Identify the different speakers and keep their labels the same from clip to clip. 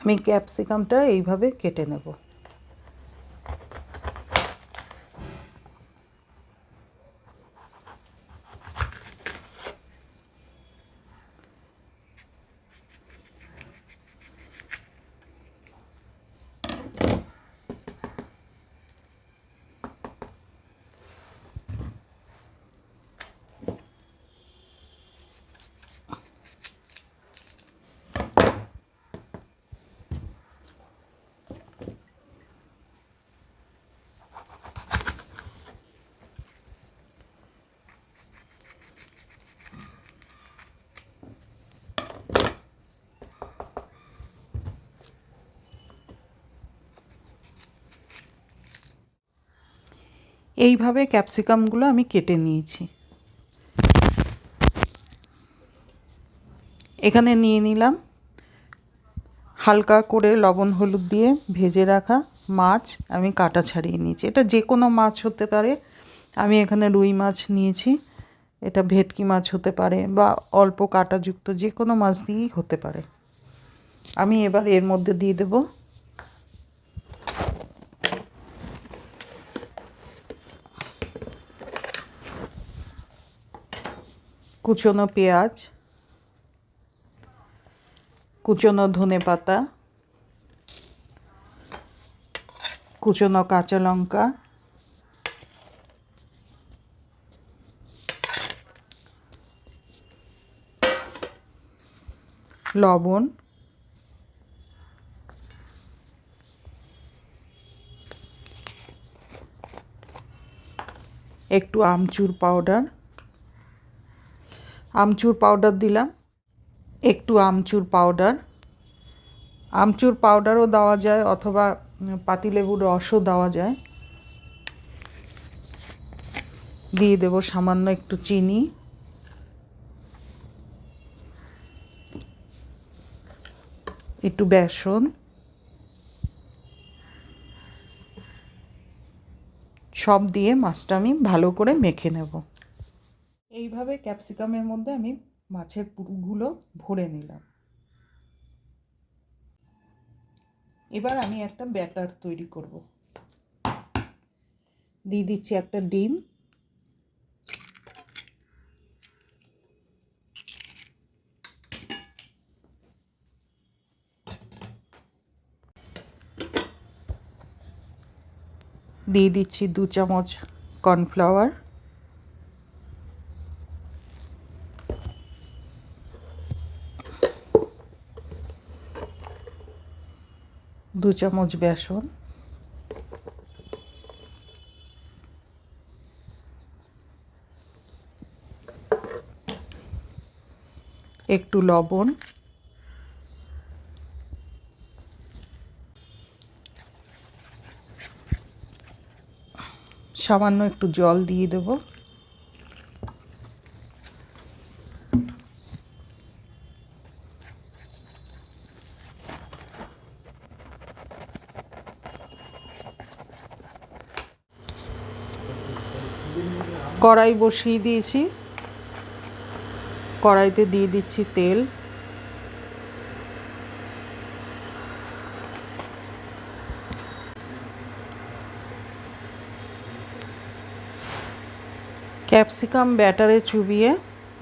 Speaker 1: আমি ক্যাপসিকামটা এইভাবে কেটে নেব। এইভাবে ক্যাপসিকামগুলো আমি কেটে নিয়েছি। এখানে নিয়ে নিলাম হালকা করে লবণ হলুদ দিয়ে ভেজে রাখা মাছ আমি কাটা ছাড়িয়ে নিয়েছি। এটা যে কোনো মাছ হতে পারে। আমি এখানে রুই মাছ নিয়েছি। এটা ভেটকি মাছ হতে পারে বা অল্প কাঁটাযুক্ত যে কোনো মাছ দিয়েই হতে পারে। আমি এবার এর মধ্যে দিয়ে দেবো কুচনো পেঁয়াজ কুচনো ধনে পাতা কুচনো কাঁচা লঙ্কা লবণ একটু আমচুর পাউডার আমচুর পাউডার দিলাম, একটু আমচুর পাউডার আমচুর পাউডারও দেওয়া যায় অথবা পাতিলেবুর রসও দেওয়া যায়। দিয়ে দেব সামান্য একটু চিনি। একটু বেসন। সব দিয়ে মাছটা আমি ভালো করে মেখে নেব। এইভাবে ক্যাপসিকামের মধ্যে আমি মাছের পুরগুলো ভরে নিলাম। এবার আমি একটা ব্যাটার তৈরি করব। দিয়ে দিচ্ছি একটা ডিম। দিয়ে দিচ্ছি দু চামচ কর্নফ্লাওয়ার। দু চামচ বেসন। একটু লবণ। সামান্য একটু জল দিয়ে দেব। কড়াই বসিয়ে দিয়েছি। কড়াইতে দিয়ে দিচ্ছি তেল। ক্যাপসিকাম ব্যাটারে চুবিয়ে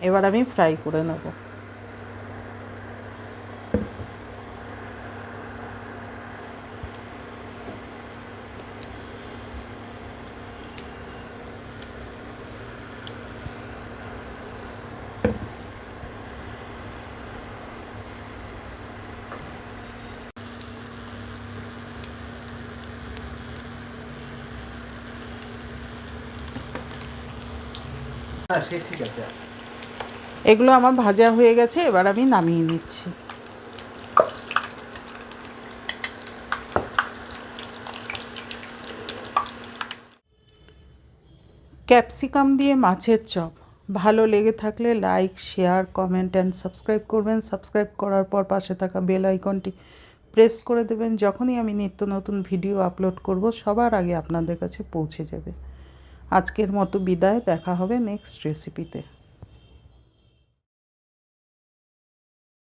Speaker 1: এবার আমি ফ্রাই করে নেব। এগুলো আমার ভাজা হয়ে গেছে, এবার আমি নামিয়ে নিচ্ছি। ক্যাপসিকাম দিয়ে মাছের চপ। ভালো লেগে থাকলে like, share, comment and subscribe করবেন। সাবস্ক্রাইব করার পর পাশে থাকা বেল আইকনটি প্রেস করে দেবেন। যখনই আমি নিত্য নতুন ভিডিও আপলোড করব, সবার আগে আপনাদের কাছে পৌঁছে যাবে। আজকের মতো বিদায় দেখা হবে নেক্সট রেসিপিতে